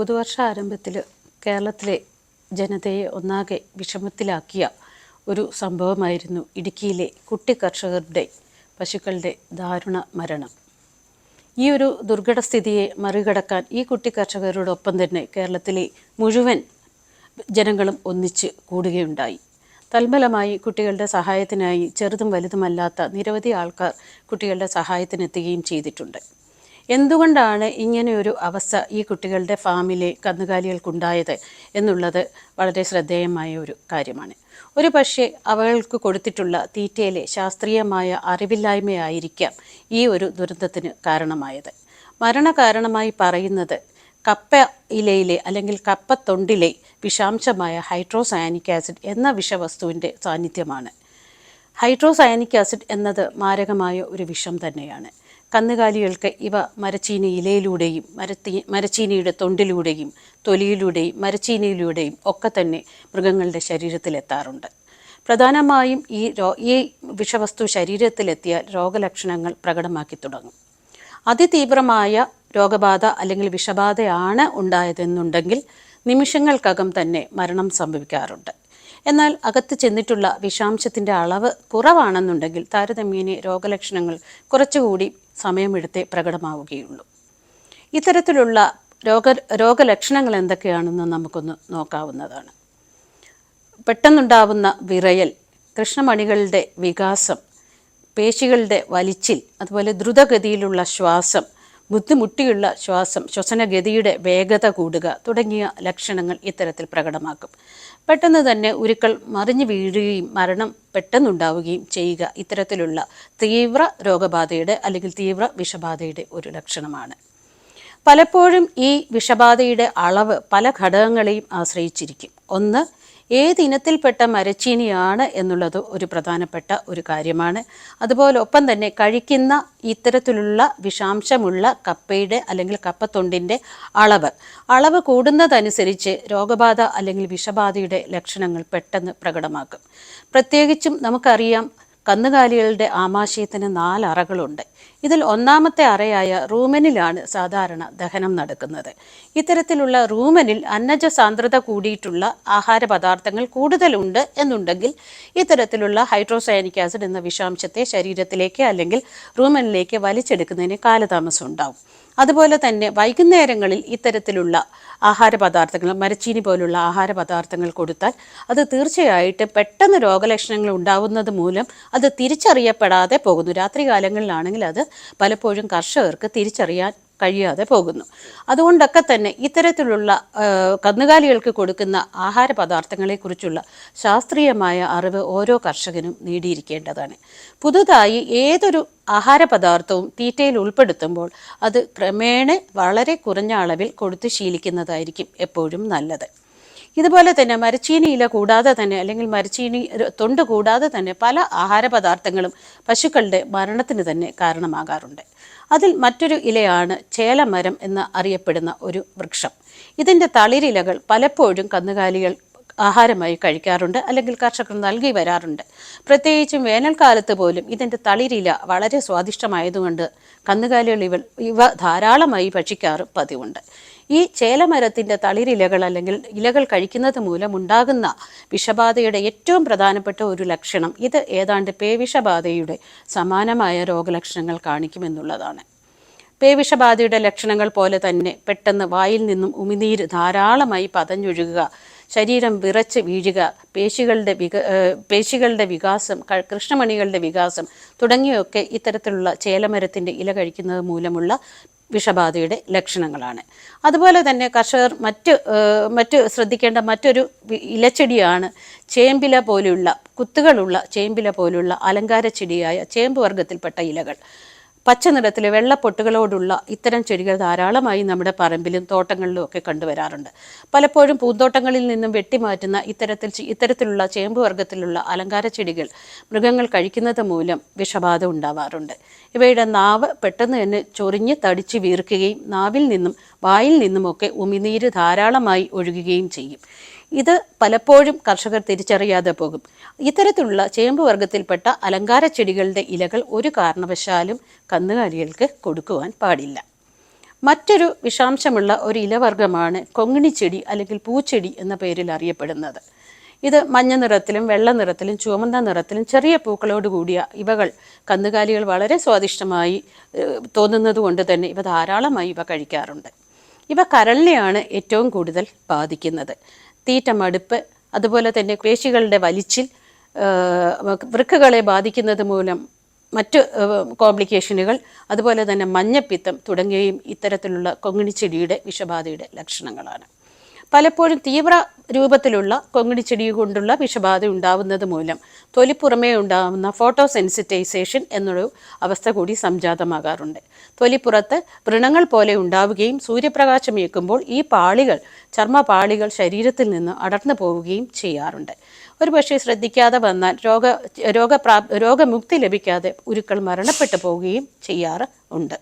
പുതുവർഷ ആരംഭത്തിൽ കേരളത്തിലെ ജനതയെ ഒന്നാകെ വിഷമത്തിലാക്കിയ ഒരു സംഭവമായിരുന്നു ഇടുക്കിയിലെ കുട്ടി കർഷകരുടെ പശുക്കളുടെ ദാരുണ മരണം. ഈ ഒരു ദുർഘടസ്ഥിതിയെ മറികടക്കാൻ ഈ കുട്ടി കർഷകരോടൊപ്പം തന്നെ കേരളത്തിലെ മുഴുവൻ ജനങ്ങളും ഒന്നിച്ച് കൂടുകയുണ്ടായി. തൽഫലമായി കുട്ടികളുടെ സഹായത്തിനായി ചെറുതും വലുതുമല്ലാത്ത നിരവധി ആൾക്കാർ കുട്ടികളുടെ സഹായത്തിനെത്തുകയും ചെയ്തിട്ടുണ്ട്. എന്തുകൊണ്ടാണ് ഇങ്ങനെയൊരു അവസ്ഥ ഈ കുട്ടികളുടെ ഫാമിലെ കന്നുകാലികൾക്കുണ്ടായത് എന്നുള്ളത് വളരെ ശ്രദ്ധേയമായ ഒരു കാര്യമാണ്. ഒരു പക്ഷേ അവൾക്ക് കൊടുത്തിട്ടുള്ള തീറ്റയിലെ ശാസ്ത്രീയമായ അറിവില്ലായ്മയായിരിക്കാം ഈ ഒരു ദുരന്തത്തിന് കാരണമായത്. മരണകാരണമായി പറയുന്നത് കപ്പ ഇലയിലെ അല്ലെങ്കിൽ കപ്പത്തൊണ്ടിലെ വിഷാംശമായ ഹൈഡ്രോസയാനിക് ആസിഡ് എന്ന വിഷവസ്തുവിന്റെ സാന്നിധ്യമാണ്. ഹൈഡ്രോസയാനിക് ആസിഡ് എന്നത് മാരകമായ ഒരു വിഷം തന്നെയാണ്. കന്നുകാലികൾക്ക് ഇവ മരച്ചീനി ഇലയിലൂടെയും മരത്തി മരച്ചീനിയുടെ തൊണ്ടിലൂടെയും തൊലിയിലൂടെയും മരച്ചീനിയിലൂടെയും ഒക്കെ തന്നെ മൃഗങ്ങളുടെ ശരീരത്തിലെത്താറുണ്ട്. പ്രധാനമായും ഈ രോ ഈ വിഷവസ്തു ശരീരത്തിലെത്തിയാൽ രോഗലക്ഷണങ്ങൾ പ്രകടമാക്കി തുടങ്ങും. അതിതീവ്രമായ രോഗബാധ അല്ലെങ്കിൽ വിഷബാധയാണ് ഉണ്ടായതെന്നുണ്ടെങ്കിൽ നിമിഷങ്ങൾക്കകം തന്നെ മരണം സംഭവിക്കാറുണ്ട്. എന്നാൽ അകത്ത് ചെന്നിട്ടുള്ള വിഷാംശത്തിന്റെ അളവ് കുറവാണെന്നുണ്ടെങ്കിൽ താരതമ്യേന രോഗലക്ഷണങ്ങൾ കുറച്ചുകൂടി സമയമെടുത്തേ പ്രകടമാവുകയുള്ളൂ. ഇത്തരത്തിലുള്ള രോഗ രോഗലക്ഷണങ്ങൾ എന്തൊക്കെയാണെന്ന് നമുക്കൊന്ന് നോക്കാവുന്നതാണ്. പെട്ടെന്നുണ്ടാവുന്ന വിറയൽ കൃഷ്ണമണികളുടെ വികാസം പേശികളുടെ വലിച്ചിൽ അതുപോലെ ദ്രുതഗതിയിലുള്ള ശ്വാസം ബുദ്ധിമുട്ടിയുള്ള ശ്വാസം ശ്വസനഗതിയുടെ വേഗത കൂടുക തുടങ്ങിയ ലക്ഷണങ്ങൾ ഇത്തരത്തിൽ പ്രകടമാക്കും. പെട്ടെന്ന് തന്നെ ഉരുക്കൾ മറിഞ്ഞു വീഴുകയും മരണം പെട്ടെന്നുണ്ടാവുകയും ചെയ്യുക ഇത്തരത്തിലുള്ള തീവ്ര രോഗബാധയുടെ അല്ലെങ്കിൽ തീവ്ര വിഷബാധയുടെ ഒരു ലക്ഷണമാണ്. പലപ്പോഴും ഈ വിഷബാധയുടെ അളവ് പല ഘടകങ്ങളെയും ആശ്രയിച്ചിരിക്കും. ഒന്ന് ഏത് ഇനത്തിൽപ്പെട്ട മരച്ചീനിയാണ് എന്നുള്ളത് ഒരു പ്രധാനപ്പെട്ട ഒരു കാര്യമാണ്. അതുപോലെ ഒപ്പം തന്നെ കഴിക്കുന്ന ഇത്തരത്തിലുള്ള വിഷാംശമുള്ള കപ്പയുടെ അല്ലെങ്കിൽ കപ്പത്തൊണ്ടിന്റെ അളവ്. അളവ് കൂടുന്നതനുസരിച്ച് രോഗബാധ അല്ലെങ്കിൽ വിഷബാധയുടെ ലക്ഷണങ്ങൾ പെട്ടെന്ന് പ്രകടമാക്കും. പ്രത്യേകിച്ചും നമുക്കറിയാം കന്നുകാലികളുടെ ആമാശയത്തിന് നാല് അറകളുണ്ട്. ഇതിൽ ഒന്നാമത്തെ അറയായ റൂമനിലാണ് സാധാരണ ദഹനം നടക്കുന്നത്. ഇത്തരത്തിലുള്ള റൂമനിൽ അന്നജ സാന്ദ്രത കൂടിയിട്ടുള്ള ആഹാര പദാർത്ഥങ്ങൾ കൂടുതലുണ്ട് എന്നുണ്ടെങ്കിൽ ഇത്തരത്തിലുള്ള ഹൈഡ്രോസയാനിക് ആസിഡ് എന്ന വിഷാംശത്തെ ശരീരത്തിലേക്ക് അല്ലെങ്കിൽ റൂമനിലേക്ക് വലിച്ചെടുക്കുന്നതിന് കാലതാമസം ഉണ്ടാവും. അതുപോലെ തന്നെ വൈകുന്നേരങ്ങളിൽ ഇത്തരത്തിലുള്ള ആഹാര പദാർത്ഥങ്ങൾ മരച്ചീനി പോലുള്ള ആഹാര പദാർത്ഥങ്ങൾ കൊടുത്താൽ അത് തീർച്ചയായിട്ടും പെട്ടെന്ന് രോഗലക്ഷണങ്ങൾ ഉണ്ടാവുന്നത് മൂലം അത് തിരിച്ചറിയപ്പെടാതെ പോകുന്നു. രാത്രി കാലങ്ങളിലാണെങ്കിൽ അത് പലപ്പോഴും കർഷകർക്ക് തിരിച്ചറിയാൻ കഴിയാതെ പോകുന്നു. അതുകൊണ്ടൊക്കെ തന്നെ ഇത്തരത്തിലുള്ള കന്നുകാലികൾക്ക് കൊടുക്കുന്ന ആഹാര പദാർത്ഥങ്ങളെക്കുറിച്ചുള്ള ശാസ്ത്രീയമായ അറിവ് ഓരോ കർഷകനും നേടിയിരിക്കേണ്ടതാണ്. പുതുതായി ഏതൊരു ആഹാര പദാർത്ഥവും തീറ്റയിൽ ഉൾപ്പെടുത്തുമ്പോൾ അത് ക്രമേണ വളരെ കുറഞ്ഞ അളവിൽ കൊടുത്ത് ശീലിക്കുന്നതായിരിക്കും എപ്പോഴും നല്ലത്. ഇതുപോലെ തന്നെ മരച്ചീനി ഇല കൂടാതെ തന്നെ അല്ലെങ്കിൽ മരച്ചീനി തൊണ്ട് കൂടാതെ തന്നെ പല ആഹാര പദാർത്ഥങ്ങളും പശുക്കളുടെ മരണത്തിന് തന്നെ കാരണമാകാറുണ്ട്. അതിൽ മറ്റൊരു ഇലയാണ് ചേലമരം എന്ന് അറിയപ്പെടുന്ന ഒരു വൃക്ഷം. ഇതിന്റെ തളിരിലകൾ പലപ്പോഴും കന്നുകാലികൾ ആഹാരമായി കഴിക്കാറുണ്ട് അല്ലെങ്കിൽ കർഷകർ നൽകി വരാറുണ്ട്. പ്രത്യേകിച്ചും വേനൽക്കാലത്ത് പോലും ഇതിന്റെ തളിരില വളരെ സ്വാദിഷ്ടമായതുകൊണ്ട് കന്നുകാലികൾ ഇവ ഇവ ധാരാളമായി ഭക്ഷിക്കാറ് പതിവുണ്ട്. ഈ ചേലമരത്തിന്റെ തളിരിലകൾ അല്ലെങ്കിൽ ഇലകൾ കഴിക്കുന്നത് മൂലം ഉണ്ടാകുന്ന വിഷബാധയുടെ ഏറ്റവും പ്രധാനപ്പെട്ട ഒരു ലക്ഷണം ഇത് ഏതാണ്ട് പേവിഷബാധയുടെ സമാനമായ രോഗലക്ഷണങ്ങൾ കാണിക്കുമെന്നുള്ളതാണ്. പേവിഷബാധയുടെ ലക്ഷണങ്ങൾ പോലെ തന്നെ പെട്ടെന്ന് വായിൽ നിന്നും ഉമിനീര് ധാരാളമായി പതഞ്ഞൊഴുകുക ശരീരം വിറച്ച് വീഴുക പേശികളുടെ വിക പേശികളുടെ വികാസം കൃഷ്ണമണികളുടെ വികാസം തുടങ്ങിയൊക്കെ ഇത്തരത്തിലുള്ള ചേലമരത്തിന്റെ ഇല കഴിക്കുന്നത് മൂലമുള്ള വിഷബാധയുടെ ലക്ഷണങ്ങളാണ്. അതുപോലെ തന്നെ കർഷകർ മറ്റ് മറ്റ് ശ്രദ്ധിക്കേണ്ട മറ്റൊരു ഇലച്ചെടിയാണ് ചേമ്പില പോലെയുള്ള കുത്തുകളുള്ള ചേമ്പില പോലുള്ള അലങ്കാര ചെടിയായ ചേമ്പ് വർഗത്തിൽപ്പെട്ട ഇലകൾ. പച്ച നിറത്തിലെ വെള്ളപ്പൊട്ടുകളോടുള്ള ഇത്തരം ചെടികൾ ധാരാളമായി നമ്മുടെ പറമ്പിലും തോട്ടങ്ങളിലും ഒക്കെ കണ്ടുവരാറുണ്ട്. പലപ്പോഴും പൂന്തോട്ടങ്ങളിൽ നിന്നും വെട്ടിമാറ്റുന്ന ഇത്തരത്തിൽ ഇത്തരത്തിലുള്ള ചേമ്പ് വർഗത്തിലുള്ള അലങ്കാര ചെടികൾ മൃഗങ്ങൾ കഴിക്കുന്നത് മൂലം വിഷബാധ ഉണ്ടാവാറുണ്ട്. ഇവയുടെ നാവ് പെട്ടെന്ന് തന്നെ ചൊറിഞ്ഞ് തടിച്ച് വീർക്കുകയും നാവിൽ നിന്നും വായിൽ നിന്നുമൊക്കെ ഉമിനീര് ധാരാളമായി ഒഴുകുകയും ചെയ്യും. ഇത് പലപ്പോഴും കർഷകർ തിരിച്ചറിയാതെ പോകും. ഇത്തരത്തിലുള്ള ചേമ്പ് വർഗത്തിൽപ്പെട്ട അലങ്കാര ചെടികളുടെ ഇലകൾ ഒരു കാരണവശാലും കന്നുകാലികൾക്ക് കൊടുക്കുവാൻ പാടില്ല. മറ്റൊരു വിഷാംശമുള്ള ഒരു ഇലവർഗമാണ് കൊങ്ങിണിച്ചെടി അല്ലെങ്കിൽ പൂച്ചെടി എന്ന പേരിൽ അറിയപ്പെടുന്നത്. ഇത് മഞ്ഞ നിറത്തിലും വെള്ള നിറത്തിലും ചുവന്ന നിറത്തിലും ചെറിയ പൂക്കളോട് കൂടിയ ഇവകൾ കന്നുകാലികൾ വളരെ സ്വാദിഷ്ടമായി തോന്നുന്നത് കൊണ്ട് തന്നെ ഇവ ധാരാളമായി ഇവ കഴിക്കാറുണ്ട്. ഇവ കരളിനെയാണ് ഏറ്റവും കൂടുതൽ ബാധിക്കുന്നത്. തീറ്റ മടുപ്പ് അതുപോലെ തന്നെ പേശികളുടെ വലിച്ചിൽ വൃക്കകളെ ബാധിക്കുന്നത് മൂലം മറ്റ് കോംപ്ലിക്കേഷനുകൾ അതുപോലെ തന്നെ മഞ്ഞപ്പിത്തം തുടങ്ങിയവയും ഇത്തരത്തിലുള്ള കൊങ്ങിണിച്ചെടിയുടെ വിഷബാധയുടെ ലക്ഷണങ്ങളാണ്. പലപ്പോഴും തീവ്ര രൂപത്തിലുള്ള കൊങ്ങിണിച്ചെടി കൊണ്ടുള്ള വിഷബാധ ഉണ്ടാവുന്നത് മൂലം തൊലിപ്പുറമേ ഉണ്ടാകുന്ന ഫോട്ടോ സെൻസിറ്റൈസേഷൻ എന്നൊരു അവസ്ഥ കൂടി സംജാതമാകാറുണ്ട്. തൊലിപ്പുറത്ത് വ്രണങ്ങൾ പോലെ ഉണ്ടാവുകയും സൂര്യപ്രകാശം ഏൽക്കുമ്പോൾ ഈ പാളികൾ ചർമ്മപാളികൾ ശരീരത്തിൽ നിന്ന് അടർന്നു പോവുകയും ചെയ്യാറുണ്ട്. ഒരുപക്ഷെ ശ്രദ്ധിക്കാതെ വന്നാൽ രോഗ രോഗപ്രാ രോഗമുക്തി ലഭിക്കാതെ ഉരുക്കൾ മരണപ്പെട്ടു പോവുകയും ചെയ്യാറ് ഉണ്ട്.